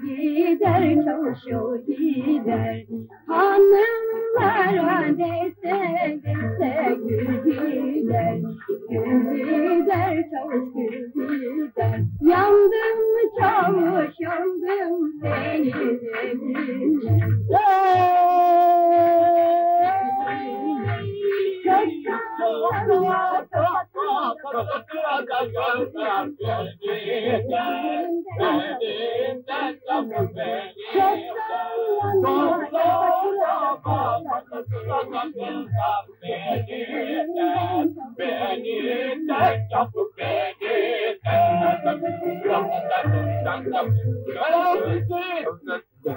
gider, çavuşu gider. Hanımlara dese dese gül gider. Gül gider, çavuş gül gider. Yandım çavuş,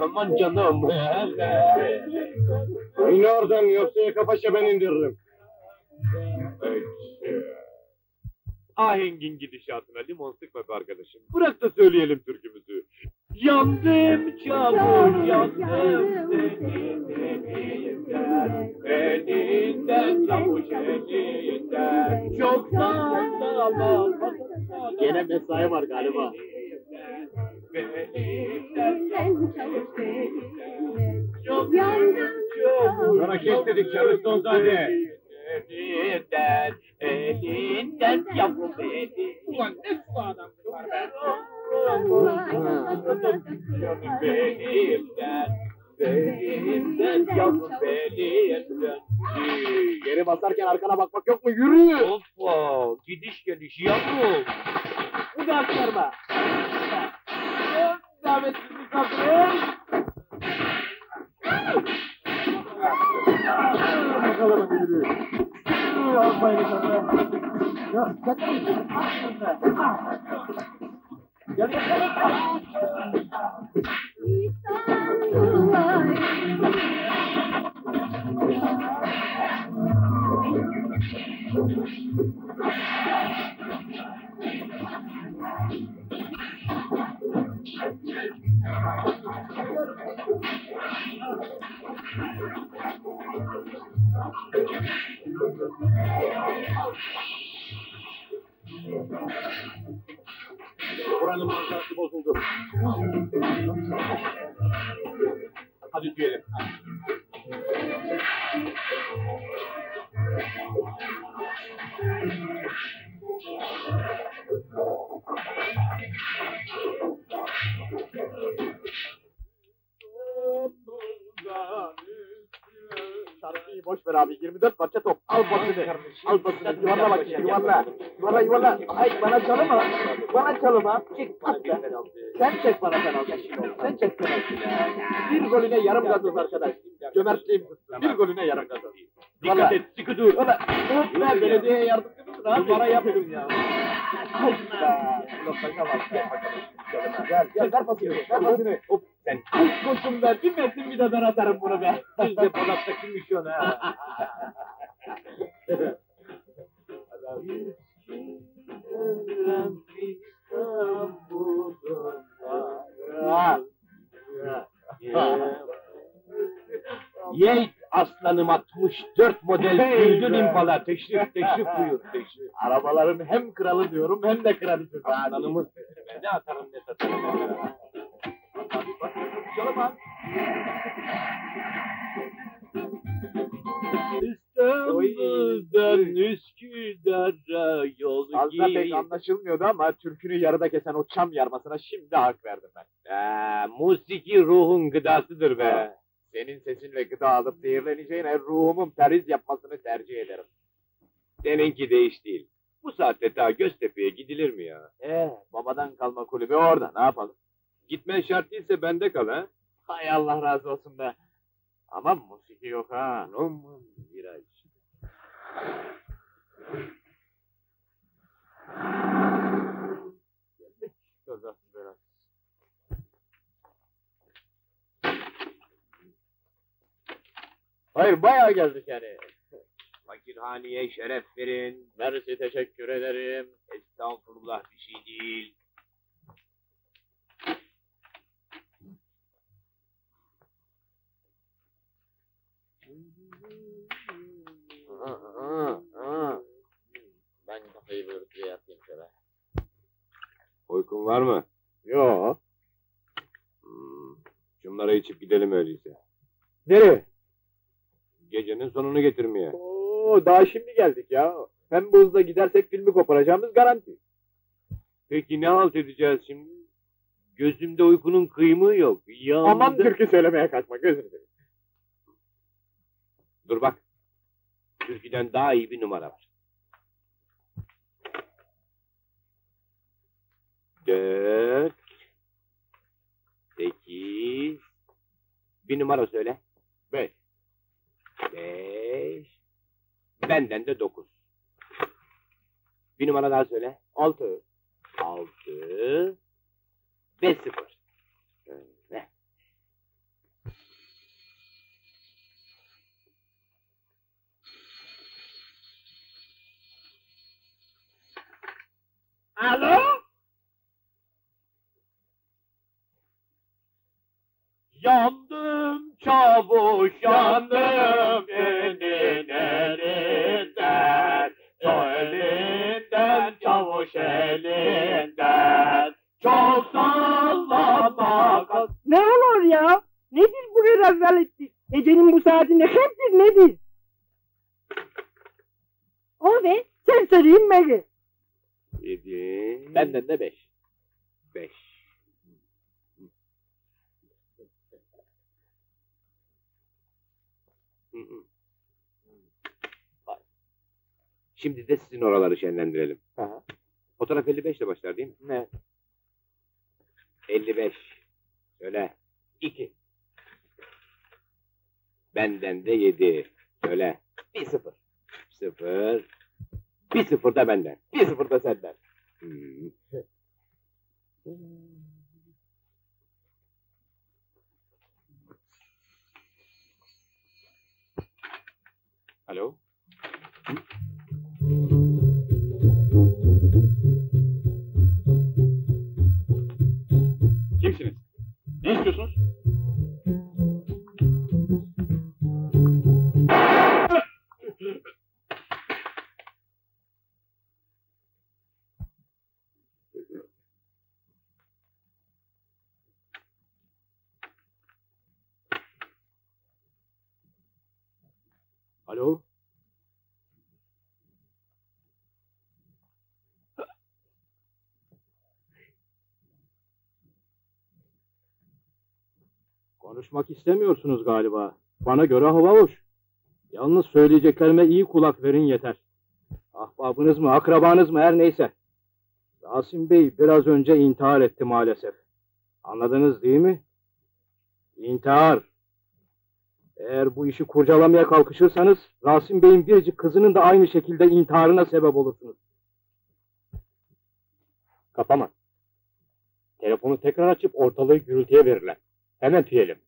Aman canım. İn oradan yoksa yaka paşa ben indiririm. Ahengin gidişatına limon sıkma be arkadaşım. Bırak da söyleyelim türkümüzü. Yandım çabuk yandım elinden Elinden çavuş elinden Çok sağlam Gene mesai var galiba. Çavuş Yandım çabuk Sana kes dedik Charleston zade. Elinden, elinden yavrum elinden Ulan ne su adam var be. Belimden, belimden yavrum belimden. Geri basarken arkana bakmak yok mu? Yürü! Hoppa, gidiş geliş yavrum. Bu da aktarma. Davetsiz misafirim. Bakalım yürü. Yürü almayın sana. Ya sakın. Gel bakalım. Buranın manzarası bozuldu. Hadi tüyelim. Ver abi. 24 parça top. Al basını. Al basını. Yuvarla bak. Yuvarla. Yuvarla yuvarla. Ay bana çalıma. Bana çalıma. Çek patla. Sen çek bana penaltı. Sen çek penaltı. Bir golüne yarım gazoz arkadaş. Cömertliğim. Bir golüne yarım gazoz. Dikkat et, sıkı dur. Ben belediyeye yardımcı mısın? Para yapıyorum ya. Paşa bak. Gel. Gel ver pasını. Ver pasını. Hop sen. Koçum be. Bir metin bir de ben atarım bunu be. Biz de Polat'ta kimmiş onu ha. Yeğit aslanım 64 model Hey güldün be. impala teşrif teşrif buyur teşrif. Arabaların hem kralı diyorum hem de kraliçesi. Aslanımız ben ne atarım ne satarım. Hadi bak. Çalım abi. İstanbul'dan Üsküdar'a yol Fazla pek anlaşılmıyordu ama türkünü yarıda kesen o çam yarmasına şimdi hak verdim ben. Ee, musiki ruhun gıdasıdır be. Senin sesinle gıda alıp zehirleneceğine ruhumun periz yapmasını tercih ederim. Seninki değiş değil. Bu saatte daha Göztepe'ye gidilir mi ya? Ee, babadan kalma kulübü orada ne yapalım? Gitmen şart değilse bende kal ha. Hay Allah razı olsun be. Ama musiki yok ha. Aman Bayağı geldik yani. Fakirhaneye şeref verin. Mersi teşekkür ederim. Estağfurullah bir şey değil. Aa, aa, aa. Ben kafayı böyle diye yatayım şöyle. Uykun var mı? Yo. Onlara içip gidelim öyleyse. Nereye? Gecenin sonunu getirmeye. Oo, daha şimdi geldik ya. Hem bu hızla gidersek filmi koparacağımız garanti. Peki ne halt edeceğiz şimdi? Gözümde uykunun kıymığı yok. Yandı. Aman türkü söylemeye kaçma gözünü seveyim. Dur bak. Türkiye'den daha iyi bir numara var. Dört. Sekiz. Bir numara söyle. Beş. Beş. Benden de dokuz. Bir numara daha söyle. Altı. Altı. Ve sıfır. Öyle. Alo? Yandım çavuş yandım elin elinden elinden çavuş elinden Çok sallama kal Ne olur ya? Nedir bu rezaletti? Gecenin bu saati ne heptir nedir? O ne? Sen söyleyeyim beni. Yedi. Benden de beş Beş. Şimdi de sizin oraları şenlendirelim. Aha. Fotoğraf 55 ile başlar değil mi? Ne? 55. Söyle. 2. Benden de 7. Söyle. Bir sıfır 0. Bir sıfır da benden. Bir sıfır da senden Hmm. Alo? Konuşmak istemiyorsunuz galiba. Bana göre hava hoş. Yalnız söyleyeceklerime iyi kulak verin yeter. Ahbabınız mı, akrabanız mı her neyse. Rasim Bey biraz önce intihar etti maalesef. Anladınız değil mi? İntihar. Eğer bu işi kurcalamaya kalkışırsanız Rasim Bey'in biricik kızının da aynı şekilde intiharına sebep olursunuz. Kapama. Telefonu tekrar açıp ortalığı gürültüye verirler. Hemen tüyelim.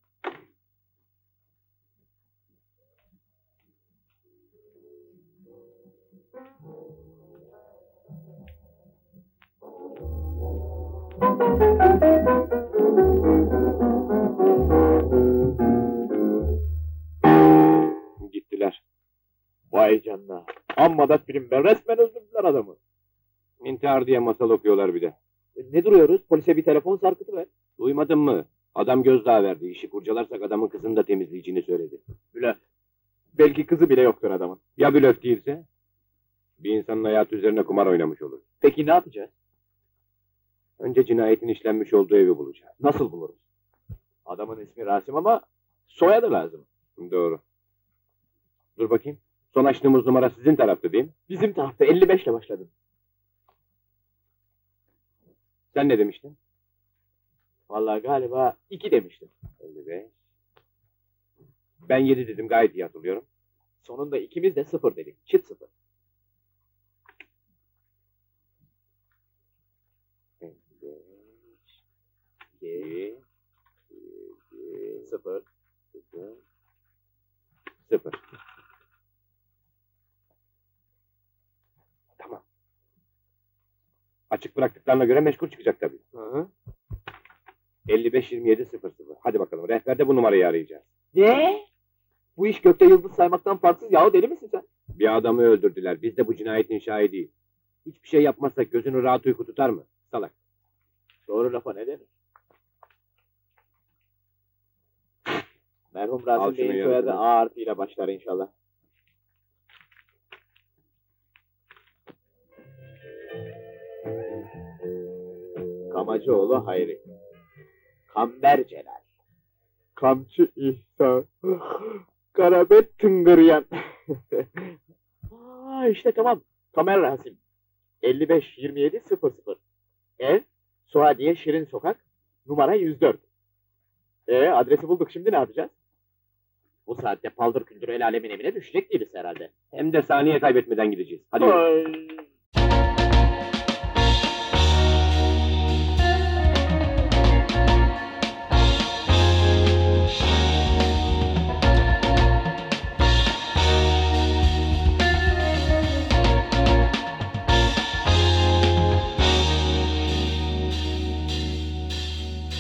Vay canına Amma da filmde resmen öldürdüler adamı İntihar diye masal okuyorlar bir de. E, Ne duruyoruz polise bir telefon sarkıtı ver Duymadın mı? Adam gözdağı verdi. İşi kurcalarsak adamın kızını da temizleyeceğini söyledi. Blöf Belki kızı bile yoktur adamın Ya blöf değilse? Bir insanın hayatı üzerine kumar oynamış olur. Peki ne yapacağız? Önce cinayetin işlenmiş olduğu evi bulacağız. Nasıl buluruz? Adamın ismi Rasim ama soyadı lazım. Doğru. Dur bakayım. Son açtığımız numara sizin tarafta değil mi? Bizim tarafta 55 ile başladım. Sen ne demiştin? Vallahi galiba 2 demiştim. 55. Ben 7 dedim gayet iyi hatırlıyorum. Sonunda ikimiz de 0 dedik. Çift 0. 2, 0. 0. Tamam. Açık bıraktıklarına göre meşgul çıkacak tabii. Hı hı. 55 27 00. Hadi bakalım. Rehberde bu numarayı arayacağız. Ne? Bu iş gökte yıldız saymaktan farksız yahu deli misin sen? Bir adamı öldürdüler. Biz de bu cinayetin şahidi. Hiçbir şey yapmazsak gözünü rahat uyku tutar mı? Salak. Doğru lafa ne denir? Merhum Al Rasim şunu Bey'in yarısını. soyadı A harfiyle başlar inşallah. Kamacıoğlu Hayri. Kamber Celal. Kamçı İhsan. Karabet Tıngıryan. Aa işte tamam. Kamer Rasim. 55 27 00. Ev Suadiye Şirin Sokak. Numara 104. E adresi bulduk. Şimdi ne yapacağız? Bu saatte paldır küldür el alemin evine düşecek değiliz herhalde. Hem de saniye kaybetmeden gideceğiz. Hadi. Ay.